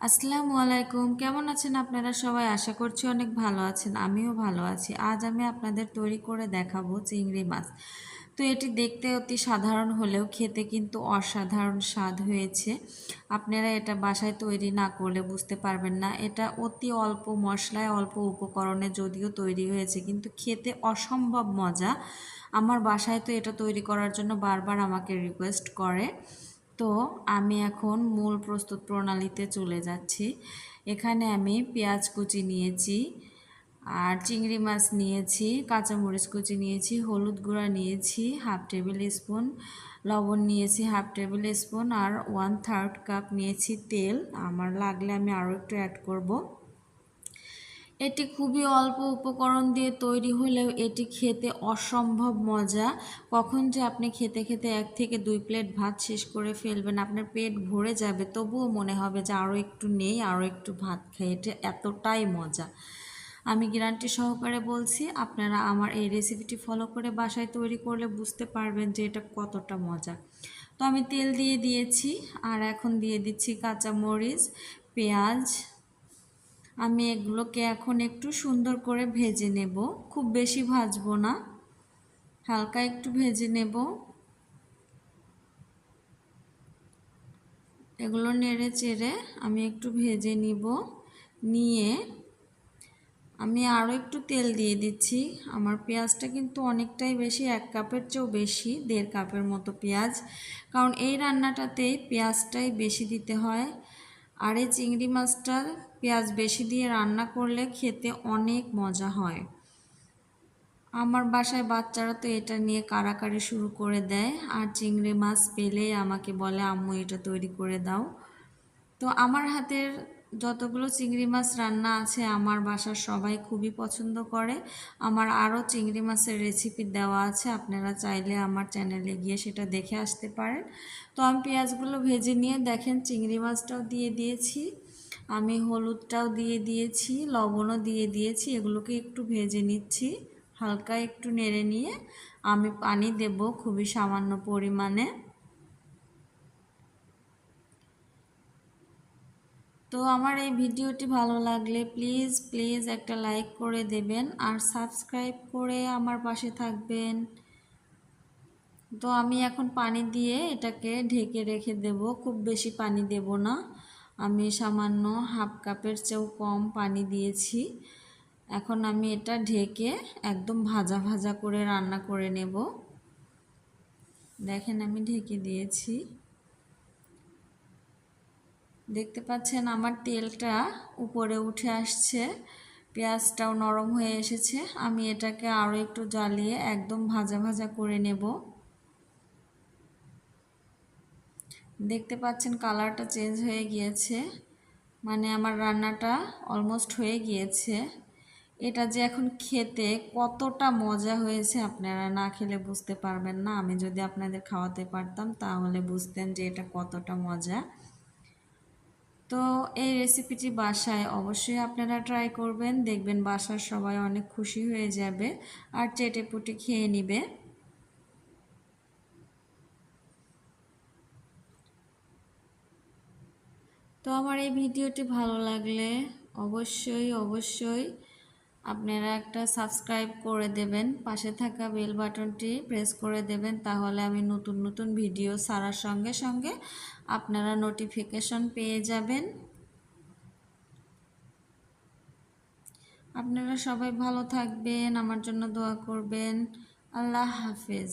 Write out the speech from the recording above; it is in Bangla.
আসসালামু আলাইকুম। কেমন আছেন আপনারা সবাই? আশা করছি অনেক ভালো আছেন। আমিও ভালো আছি। আজ আমি আপনাদের তৈরি করে দেখাবো চিংড়ি মাছ। তো এটি দেখতে অতি সাধারণ হলেও খেতে কিন্তু অসাধারণ স্বাদ হয়েছে। আপনারা এটা বাসায় তৈরি না করলে বুঝতে পারবেন না। এটা অতি অল্প মশলায়, অল্প উপকরণে যদিও তৈরি হয়েছে, কিন্তু খেতে অসম্ভব মজা। আমার বাসায় তো এটা তৈরি করার জন্য বারবার আমাকে রিকোয়েস্ট করে। তো আমি এখন মূল প্রস্তুত প্রণালীতে চলে যাচ্ছি। এখানে আমি পেঁয়াজ কুচি নিয়েছি, আর চিংড়ি মাছ নিয়েছি, কাঁচামরিচ কুচি নিয়েছি, হলুদ গুঁড়া নিয়েছি, হাফ টেবিল স্পুন, লবণ নিয়েছি, হাফ টেবিল স্পুন, আর ওয়ান থার্ড কাপ নিয়েছি তেল। আমার লাগলে আমি আরও একটু অ্যাড করব। এটি খুবই অল্প উপকরণ দিয়ে তৈরি হলেও এটি খেতে অসম্ভব মজা। কখন যে আপনি খেতে খেতে এক থেকে দুই প্লেট ভাত শেষ করে ফেলবেন, আপনার পেট ভরে যাবে। তবুও মনে হবে যে আরও একটু নেই, আরও একটু ভাত খাই। এটা এতটাই মজা। আমি গ্যারান্টি সহকারে বলছি, আপনারা আমার এই রেসিপিটি ফলো করে বাসায় তৈরি করলে বুঝতে পারবেন যে এটা কতটা মজা। তো আমি তেল দিয়ে দিয়েছি, আর এখন দিয়ে দিচ্ছি কাঁচা মরিচ পেঁয়াজ আমি এগুলোকে এখন একটু সুন্দর করে ভেজে নেব। খুব বেশি ভাজবো না। হালকা একটু ভেজে নেব। এগুলো নেড়ে চেড়ে আমি একটু ভেজে নিব। নিয়ে আমি আরও একটু তেল দিয়ে দিচ্ছি। আমার পেঁয়াজটা কিন্তু অনেকটাই বেশি, এক কাপের চেয়েও বেশি, দেড় কাপের মতো পেঁয়াজ। কারণ এই রান্নাটাতেই পেঁয়াজটাই বেশি দিতে হয়। আর এই চিংড়ি মাছটা পেঁয়াজ বেশি দিয়ে রান্না করলে খেতে অনেক মজা হয়। আমার বাসায় বাচ্চারা তো এটা নিয়ে কারাকারি শুরু করে দেয়, আর চিংড়ি মাছ পেলেই আমাকে বলে, আম্মু, এটা তৈরি করে দাও। তো আমার হাতের যতগুলো চিংড়ি মাছ রান্না আছে, আমার বাসার সবাই খুবই পছন্দ করে। আমার আরও চিংড়ি মাছের রেসিপি দেওয়া আছে, আপনারা চাইলে আমার চ্যানেলে গিয়ে সেটা দেখে আসতে পারেন। তো আমি পেঁয়াজগুলো ভেজে নিয়ে দেখেন, চিংড়ি মাছটাও দিয়ে দিয়েছি, আমি হলুদটাও দিয়ে দিয়েছি, লবণও দিয়ে দিয়েছি, এগুলোকে একটু ভেজে নিচ্ছি, হালকা একটু নেড়ে নিয়ে আমি পানি দেব খুবই সামান্য পরিমাণে। তো আমার এই ভিডিওটি ভালো লাগলে প্লিজ প্লিজ একটা লাইক করে দেবেন আর সাবস্ক্রাইব করে আমার পাশে থাকবেন। তো আমি এখন পানি দিয়ে এটাকে ঢেকে রেখে দেব, খুব বেশি পানি দেব না। আমি সামান্য হাফ কাপের চেয়েও কম পানি দিয়েছি। এখন আমি এটা ঢেকে একদম ভাজা ভাজা করে রান্না করে নেব। দেখেন আমি ঢেকে দিয়েছি। দেখতে পাচ্ছেন আমার তেলটা উপরে উঠে আসছে, পেঁয়াজটাও নরম হয়ে এসেছে। আমি এটাকে আরও একটু জ্বালিয়ে একদম ভাজা ভাজা করে নেব। দেখতে পাচ্ছেন কালারটা চেঞ্জ হয়ে গিয়েছে মানে আমার রান্নাটা অলমোস্ট হয়ে গিয়েছে। এটা যে এখন খেতে কতটা মজা হয়েছে আপনারা না খেলে বুঝতে পারবেন না। আমি যদি আপনাদের খাওয়াতে পারতাম তাহলে বুঝতেন যে এটা কতটা মজা। তো এই রেসিপিটি বাসায় অবশ্যই আপনারা ট্রাই করবেন। দেখবেন বাসার সবাই অনেক খুশি হয়ে যাবে আর চেটে পুটে খেয়ে নিবে। তো আমার এই ভিডিওটি ভালো লাগলে অবশ্যই অবশ্যই আপনারা একটা সাবস্ক্রাইব করে দেবেন, পাশে থাকা বেল বাটনটি প্রেস করে দেবেন, তাহলে আমি নতুন নতুন ভিডিও ছাড়ার সঙ্গে সঙ্গে আপনারা নোটিফিকেশন পেয়ে যাবেন। আপনারা সবাই ভালো থাকবেন, আমার জন্য দোয়া করবেন। আল্লাহ হাফেজ।